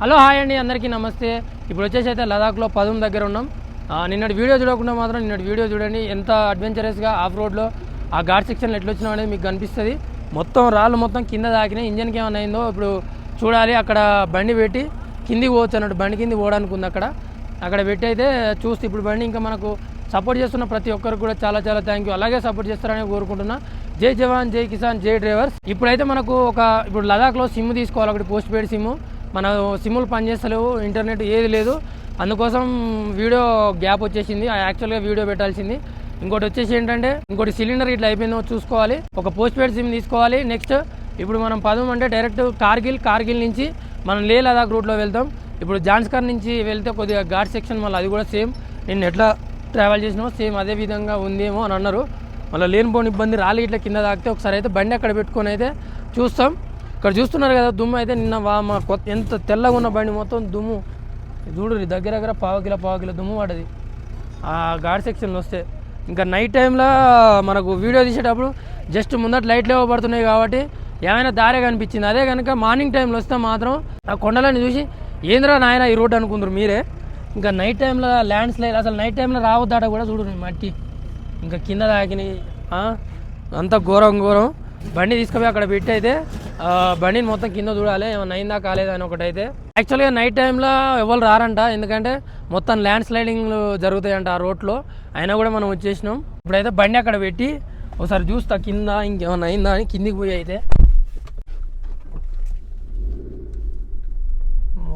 Hello hi అండి అందరికీ నమస్తే. ఇప్పుడు వచ్చేసి అయితే లదాఖ్లో పదం దగ్గర ఉన్నాం. నిన్నటి వీడియో చూడకుండా మాత్రం నిన్నటి వీడియో చూడండి. ఎంత అడ్వెంచరస్గా ఆఫ్ రోడ్లో ఆ ఘాట్ సెక్షన్లో ఎట్లా వచ్చినా అనేది మీకు కనిపిస్తుంది. మొత్తం రాళ్ళు మొత్తం కింద దాకినాయి. ఇంజన్కి ఏమైనా అయిందో ఇప్పుడు చూడాలి. అక్కడ బండి పెట్టి కిందికి పోవచ్చు అన్నట్టు. బండి కింది పోవడానికి ఉంది అక్కడ. అక్కడ పెట్టి అయితే చూస్తే ఇప్పుడు బండి ఇంకా మనకు సపోర్ట్ చేస్తున్న ప్రతి ఒక్కరికి కూడా చాలా చాలా థ్యాంక్ యూ అలాగే సపోర్ట్ చేస్తారని కోరుకుంటున్నా. జై జవాన్ జై కిసాన్ జై డ్రైవర్స్. ఇప్పుడైతే మనకు ఒక ఇప్పుడు లదాఖ్లో సిమ్ తీసుకోవాలి. ఒకటి పోస్ట్ పెయిడ్ సిమ్ మన సిమ్ములు పనిచేస్తలేవు ఇంటర్నెట్ ఏది లేదు. అందుకోసం వీడియో గ్యాప్ వచ్చేసింది. యాక్చువల్గా వీడియో పెట్టాల్సింది. ఇంకోటి వచ్చేసి ఏంటంటే ఇంకోటి సిలిండర్ ఇట్లా అయిపోయిందో చూసుకోవాలి. ఒక పోస్ట్ పెయిడ్ సిమ్ తీసుకోవాలి. నెక్స్ట్ ఇప్పుడు మనం పదం అంటే డైరెక్ట్ కార్గిల్ కార్గిల్ నుంచి మనం లే లదాఖ్ రూట్లో వెళ్తాం. ఇప్పుడు జాన్స్కర్ నుంచి వెళ్తే కొద్దిగా ఘాట్ సెక్షన్ మళ్ళీ అది కూడా సేమ్. నేను ఎట్లా ట్రావెల్ చేసినామో సేమ్ అదే విధంగా ఉందేమో అని అన్నారు. మళ్ళీ లేనిపోని ఇబ్బంది రాలి ఇట్లా కింద తాకితే ఒకసారి అయితే బండి అక్కడ పెట్టుకొని అయితే చూస్తాం. ఇక్కడ చూస్తున్నారు కదా దుమ్ము అయితే నిన్న వా మా కొత్త ఎంత తెల్లగా ఉన్న బండి మొత్తం దుమ్ము. చూడు దగ్గర దగ్గర పావకిలో పావు కిలో దుమ్ము పడది ఆ ఘాట్ సెక్షన్లో వస్తే. ఇంకా నైట్ టైంలో మనకు వీడియో తీసేటప్పుడు జస్ట్ ముందట లైట్లు ఇవ్వబడుతున్నాయి కాబట్టి ఏమైనా దారే కనిపించింది. అదే కనుక మార్నింగ్ టైంలో వస్తే మాత్రం ఆ కొండలని చూసి ఏంద్రా నాయన ఈ రోడ్ అనుకుందరు మీరే? ఇంకా నైట్ టైంలో ల్యాండ్ స్లైడ్ అసలు నైట్ టైంలో రావద్దాట కూడా చూడు మట్టి. ఇంకా కింద తాకినాయి అంత ఘోరం ఘోరం. బండి తీసుకుపోయి అక్కడ పెట్టి అయితే బండిని మొత్తం కింద చూడాలి ఏమైనా అయిందా కాలేదా అని ఒకటైతే యాక్చువల్గా నైట్ టైంలో ఎవరు రారంట ఎందుకంటే మొత్తం ల్యాండ్ స్లైడింగ్లు జరుగుతాయంట ఆ రోడ్లో అయినా కూడా మనం వచ్చేసినాం. ఇప్పుడైతే బండి అక్కడ పెట్టి ఒకసారి చూస్తా కింద ఇంకేమన్నా అయిందా అని కిందికి పోయి అయితే.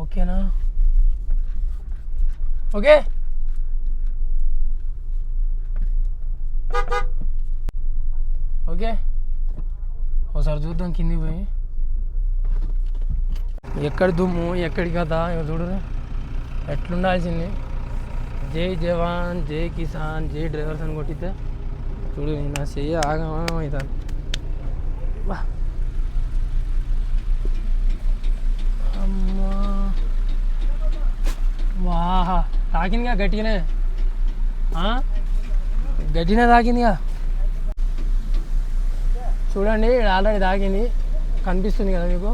ఓకేనా? ఓకే? ఓకే? ఒకసారి చూద్దాం కిందికి పోయి ఎక్కడి దుమ్ము ఎక్కడి కథ ఇక చూడరు ఎట్లుండాల్సింది జై జవాన్ జై కిసాన్ జై డ్రైవర్స్ అని కొట్టితే చూడు నా చెయ్యి ఆగమం అవుతాను వా అమ్మా వాహా తాకిందిగా గట్టిగానే ఆ? గట్టినే తాకిందిగా చూడండి ఆల్రెడీ తాకింది కనిపిస్తుంది కదా మీకు?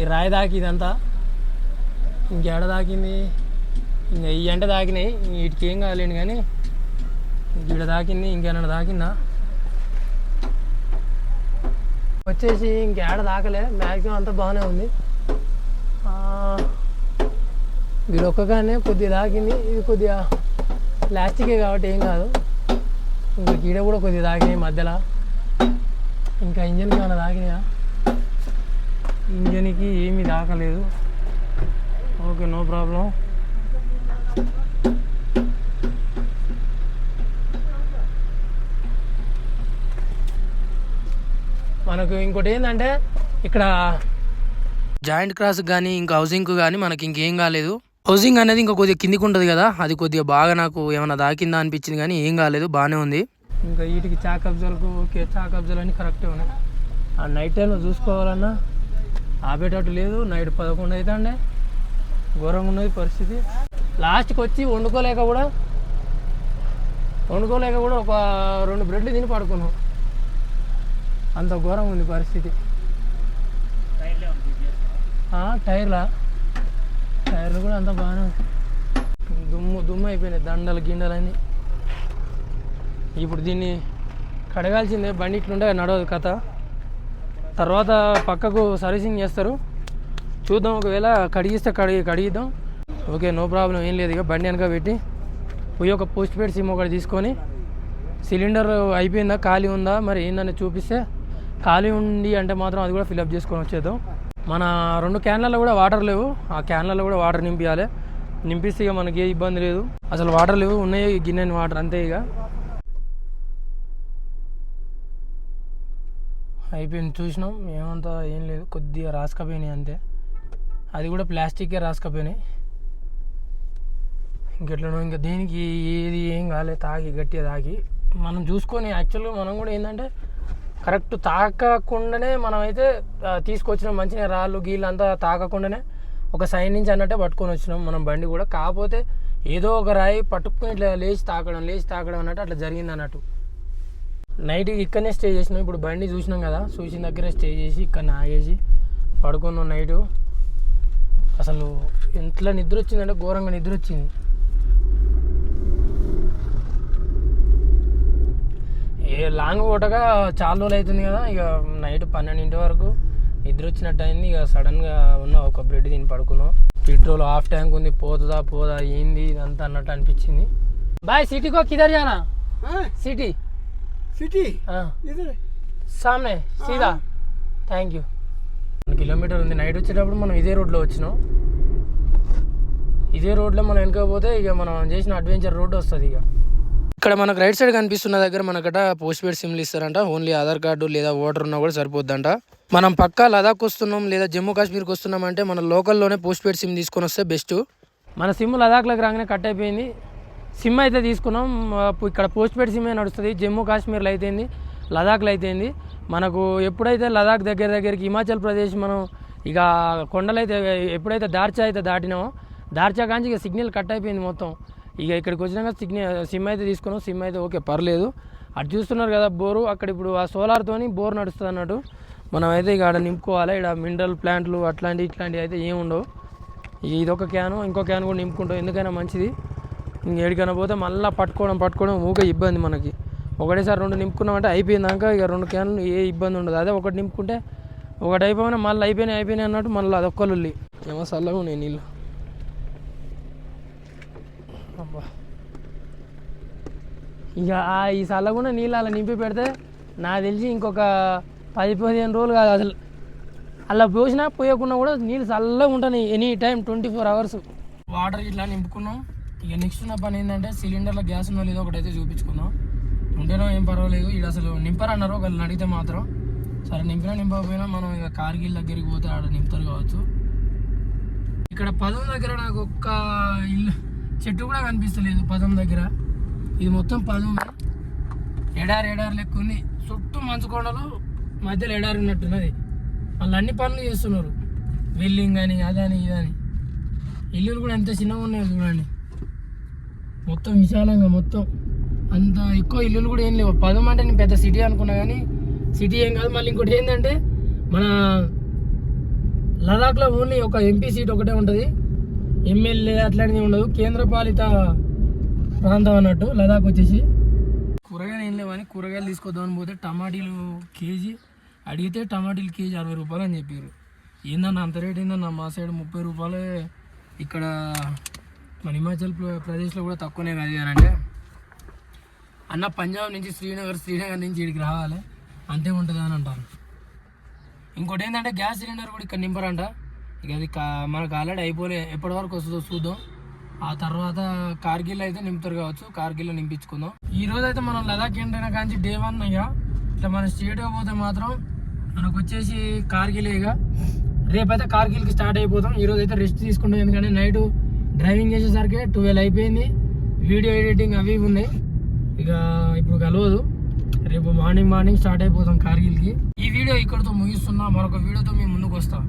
ఈ రాయి దాకి ఇదంతా. ఇంకేడ దాకింది? ఇంకా ఈ ఎండ దాకినాయి. వీటికి ఏం కాలేండి కానీ. ఈడ దాకింది ఇంకేమైనా దాకిందా? వచ్చేసి ఇంకేడ దాకలే. మ్యాక్సిమం అంతా బాగానే ఉంది. వీడు ఒక్కగానే కొద్దిగా దాకింది. ఇది కొద్దిగా ప్లాస్టికే కాబట్టి ఏం కాదు. ఇంకా గీడ కూడా కొద్దిగా దాకినాయి మధ్యలో. ఇంకా ఇంజన్కి ఏమైనా తాకినాయా? ఇంజన్కి ఏమీ తాకలేదు. Okay no problem. మనకు ఇంకోటి ఏంటంటే ఇక్కడ జాయింట్ క్రాస్ కానీ ఇంకా హౌసింగ్ కానీ మనకి ఇంకేం కాలేదు. హౌసింగ్ అనేది ఇంకా కొద్దిగా కిందికి ఉంటుంది కదా అది కొద్దిగా బాగా నాకు ఏమైనా దాకిందా అనిపించింది కానీ ఏం కాలేదు బాగానే ఉంది. ఇంకా వీటికి చాక్ అబ్జాలకు ఓకే చాక్ అబ్జాలు అన్నీ కరెక్టే ఉన్నాయి. ఆ నైట్ టైంలో చూసుకోవాలన్నా ఆపేటట్టు లేదు. నైట్ పదకొండు అవుతాండే ఘోరంగా ఉన్నది పరిస్థితి. లాస్ట్కి వచ్చి వండుకోలేక కూడా వండుకోలేక కూడా ఒక రెండు బ్రెడ్లు తిని పడుకున్నాం. అంత ఘోరంగా ఉంది పరిస్థితి. టైర్లా టైర్లు కూడా అంత బాగానే ఉంది. దుమ్ము దుమ్ము అయిపోయినాయి. దండలు గిండలన్నీ. ఇప్పుడు దీన్ని కడగాల్సిందే. బండి ఇట్లుండే నడవదు కథ. తర్వాత పక్కకు సర్వీసింగ్ చేస్తారు. చూద్దాం ఒకవేళ కడిగిస్తే కడిగి కడిగిద్దాం. ఓకే నో ప్రాబ్లం ఏం లేదు. ఇక బండి వెనక పెట్టి పోయి ఒక పోస్ట్ పెయిడ్ సిమ్ ఒకటి తీసుకొని సిలిండర్ అయిపోయిందా ఖాళీ ఉందా మరి ఏందని చూపిస్తే ఖాళీ ఉండి అంటే మాత్రం అది కూడా ఫిల్అప్ చేసుకొని వచ్చేద్దాం. మన రెండు క్యాన్లలో కూడా వాటర్ లేవు. ఆ క్యాన్లలో కూడా వాటర్ నింపించాలి నింపిస్తే ఇక మనకి ఏ ఇబ్బంది లేదు. అసలు వాటర్ లేవు ఉన్నాయి గిన్నెని వాటర్ అంతే ఇక. అయిపోయింది. చూసినాం. ఏమంతా ఏం లేదు. కొద్దిగా రాసుకపోయినాయి అంతే. అది కూడా ప్లాస్టిక్కే రాసుకపోయినాయి. ఇంకెట్లనో ఇంకా దేనికి ఏది ఏం కాలే. తాగి గట్టిగా తాగి. మనం చూసుకొని యాక్చువల్గా మనం కూడా ఏంటంటే కరెక్ట్ తాకకుండానే మనమైతే తీసుకొచ్చినాం. మంచిగా రాళ్ళు గీళ్ళు అంతా తాకకుండానే ఒక సైడ్ నుంచి అన్నట్టే పట్టుకొని వచ్చినాం మనం బండి కూడా. కాకపోతే ఏదో ఒక రాయి పట్టుకుని ఇట్లా లేచి తాకడం లేచి తాకడం అన్నట్టు అట్లా జరిగింది అన్నట్టు. నైట్ ఇక్కడనే స్టే చేసినాం. ఇప్పుడు బండి చూసినాం కదా చూసిన దగ్గర స్టే చేసి ఇక్కడ ఆగేసి పడుకున్నాం నైటు. అసలు ఎంతలా నిద్ర వచ్చిందంటే ఘోరంగా నిద్ర వచ్చింది. ఏ లాంగ్ పూటగా చాలా రోజులు అవుతుంది కదా ఇక నైట్ పన్నెండింటి వరకు నిద్ర వచ్చినట్టు అయింది. ఇక సడన్గా ఉన్న ఒక బ్రెడ్ తిని పడుకున్నాం. పెట్రోల్ హాఫ్ ట్యాంక్ ఉంది పోతుందా పోదా ఏంది ఇదంతా అన్నట్టు అనిపించింది. బాయ్ సిటీకో కిదర్ జానా? సిటీ. सिटी ఆ. इधर సామ్నే సీదా థ్యాంక్ యూ వన్ కిలోమీటర్ ఉంది నైట్ వచ్చేటప్పుడు మనం ఇదే రోడ్లో వచ్చినాం ఇదే రోడ్లో మనం వెనకపోతే ఇక మనం చేసిన అడ్వెంచర్ రోడ్ వస్తుంది ఇక ఇక్కడ మనకు రైట్ సైడ్ కనిపిస్తున్న దగ్గర మనకట పోస్ట్ పెయిడ్ సిమ్లు ఇస్తారంట ఓన్లీ ఆధార్ కార్డు లేదా ఓటర్ ఉన్నా కూడా సరిపోద్దంట మనం పక్కా లదాఖ్ వస్తున్నాం లేదా జమ్మూ కాశ్మీర్కి వస్తున్నాం అంటే మన లోకల్లోనే పోస్ట్ పెయిడ్ సిమ్ తీసుకొని వస్తే బెస్ట్ మన సిమ్ లదాఖ్లోకి రాగానే కట్ అయిపోయింది సిమ్ అయితే తీసుకున్నాం. ఇక్కడ పోస్ట్ పెయిడ్ సిమ్ నడుస్తుంది. జమ్మూ కాశ్మీర్లో అయితేంది లదాఖ్లో అయితేంది. మనకు ఎప్పుడైతే లదాఖ్ దగ్గర దగ్గరికి హిమాచల్ ప్రదేశ్ మనం ఇక కొండలైతే ఎప్పుడైతే దార్చా అయితే దాటినామో దార్చా కాంచి ఇక సిగ్నల్ కట్ అయిపోయింది మొత్తం. ఇక ఇక్కడికి వచ్చినాక సిగ్నల్ సిమ్ అయితే తీసుకున్నాం. సిమ్ అయితే ఓకే పర్లేదు. అటు చూస్తున్నారు కదా బోరు అక్కడ ఇప్పుడు ఆ సోలార్తోని బోర్ నడుస్తుంది అన్నట్టు. మనం అయితే ఇక ఆడ నింపుకోవాలి. ఇక్కడ మినరల్ ప్లాంట్లు అట్లాంటివి ఇట్లాంటివి అయితే ఏమి ఉండవు ఇక ఇదొక క్యాను ఇంకో క్యాన్ కూడా నింపుకుంటాం. ఎందుకైనా మంచిది. ఇంకేడికైనా పోతే మళ్ళీ పట్టుకోవడం పట్టుకోవడం ఊకే ఇబ్బంది మనకి. ఒకటేసారి రెండు నింపుకున్నామంటే అయిపోయిందాక ఇక రెండు క్యాన్లు ఏ ఇబ్బంది ఉండదు. అదే ఒకటి నింపుకుంటే ఒకటి అయిపోయినా మళ్ళీ అయిపోయినాయి అయిపోయినాయి అన్నట్టు మళ్ళీ అదొక్కలుల్లి ఏమో చల్లగా ఉన్నాయి నీళ్ళు. అబ్బా. ఇక ఆ ఈ చల్లకుండా నీళ్ళు అలా నింపి పెడితే నాకు తెలిసి ఇంకొక పది పదిహేను రోజులు కాదు అసలు. అలా పోసినా పోయకుండా కూడా నీళ్ళు చల్లగా ఉంటాయి any time twenty four hours. Water ఇట్లా నింపుకున్నాం. ఇక నెక్స్ట్ ఉన్న పని ఏంటంటే సిలిండర్లో గ్యాస్ ఉందో లేదో ఒకటైతే చూపించుకుందాం. ఉంటేనో ఏం పర్వాలేదు. ఇక్కడ అసలు నింపరన్నారు. ఒకళ్ళు అడిగితే మాత్రం సరే నింపినా నింపకపోయినా మనం ఇక కార్గిల్ దగ్గరికి పోతే ఆడ నింపుతారు కావచ్చు. ఇక్కడ పదం దగ్గర నాకు ఒక్క ఇల్లు చెట్టు కూడా కనిపిస్తలేదు పదం దగ్గర. ఇది మొత్తం పదం ఎడారి ఎడారి లెక్క ఉంది. చుట్టూ మంచు కొండలు మధ్యలో ఎడారి ఉన్నట్టున్నది. వాళ్ళు అన్ని పనులు చేస్తున్నారు. వెల్లింగ్ అని అదని ఇదని. ఇల్లులు కూడా ఎంత చిన్నగా ఉన్నాయో చూడండి. మొత్తం విశాలంగా మొత్తం అంత ఎక్కువ ఇల్లులు కూడా ఏం లేవు. పదం అంటే నేను పెద్ద సిటీ అనుకున్నా కానీ సిటీ ఏం కాదు మళ్ళీ ఇంకోటి ఏంటంటే మన లదాఖ్లో ఓన్లీ ఒక ఎంపీ సీట్ ఒకటే ఉంటుంది. ఎమ్మెల్యే అట్లాంటిది ఉండదు. కేంద్రపాలిత ప్రాంతం అన్నట్టు లదాఖ్ వచ్చేసి. కూరగాయలు ఏం లేవని కూరగాయలు తీసుకొద్దామని పోతే టమాటీలు కేజీ అడిగితే టమాటీలు కేజీ అరవై రూపాయలు అని చెప్పారు. ఏందన్న అంత రేట్ ఏందన్న? మా సైడ్ ముప్పై రూపాయలే. ఇక్కడ మన హిమాచల్ ప్ర- ప్రదేశ్లో కూడా తక్కువనే కాదు అంటే అన్న పంజాబ్ నుంచి శ్రీనగర్ శ్రీనగర్ నుంచి ఇక్కడికి రావాలి. అంతే ఉంటుంది అని అంటారు. ఇంకోటి ఏంటంటే గ్యాస్ సిలిండర్ కూడా ఇక్కడ నింపరంట. ఇక అది కా- మనకు ఆల్రెడీ అయిపోలే. ఎప్పటి వరకు వస్తుందో చూద్దాం. ఆ తర్వాత కార్గిల్ అయితే నింపుతారు కావచ్చు. కార్గిల్లో నింపించుకుందాం. ఈ రోజు అయితే మనం లదాఖ్ ఏంటైనా కానీ డే వన్ అయ్యా ఇట్లా మన స్టేట్కి పోతే మాత్రం మనకు వచ్చేసి కార్గిల్ ఇక. రేపైతే కార్గిల్కి స్టార్ట్ అయిపోతాం. ఈరోజు అయితే రెస్ట్ తీసుకుంటాం. ఎందుకంటే నైట్ డ్రైవింగ్ చేసేసరికి ట్వెల్వ్ అయిపోయింది. వీడియో ఎడిటింగ్ అవి ఉన్నాయి. ఇక ఇప్పుడు కలవదు. రేపు మార్నింగ్ మార్నింగ్ స్టార్ట్ అయిపోతాం కార్గిల్కి ఈ వీడియో ఇక్కడితో ముగిస్తున్నా. మరొక వీడియోతో మేము ముందుకు వస్తాం.